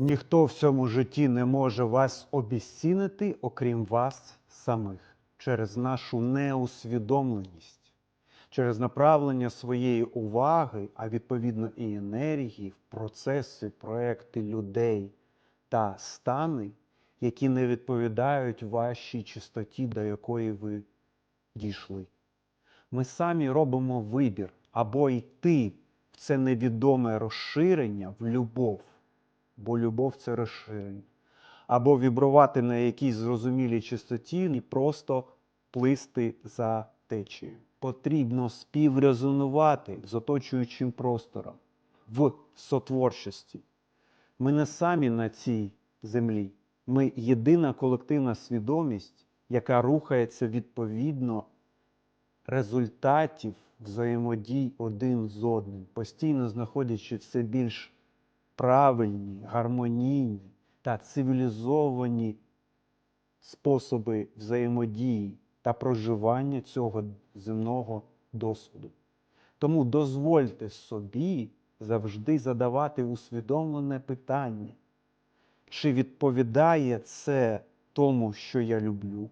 Ніхто в цьому житті не може вас обіцінити, окрім вас самих, через нашу неусвідомленість, через направлення своєї уваги, а відповідно і енергії в процеси, проекти людей та стани, які не відповідають вашій чистоті, до якої ви дійшли. Ми самі робимо вибір або йти в це невідоме розширення в любов, бо любов це розширення, або вібрувати на якійсь зрозумілій чистоті і просто плисти за течією. Потрібно співрезонувати з оточуючим простором в сотворчості. Ми не самі на цій землі. Ми єдина колективна свідомість, яка рухається відповідно результатів взаємодій один з одним, постійно знаходячи все більш правильні, гармонійні та цивілізовані способи взаємодії та проживання цього земного досвіду. Тому дозвольте собі завжди задавати усвідомлене питання, чи відповідає це тому, що я люблю,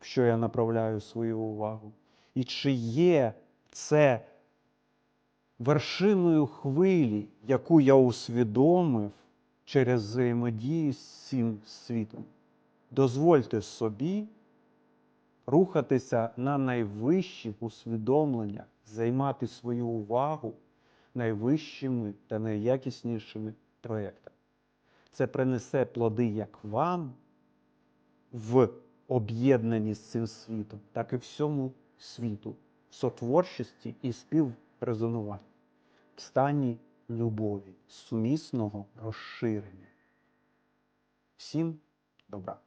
що я направляю свою увагу, і чи є це вершиною хвилі, яку я усвідомив через взаємодію з цим світом. Дозвольте собі рухатися на найвищих усвідомленнях, займати свою увагу найвищими та найякіснішими проєктами. Це принесе плоди як вам в об'єднанні з цим світом, так і всьому світу, в сотворчості і співрезонуванні, стані любові, сумісного розширення. Всім добра!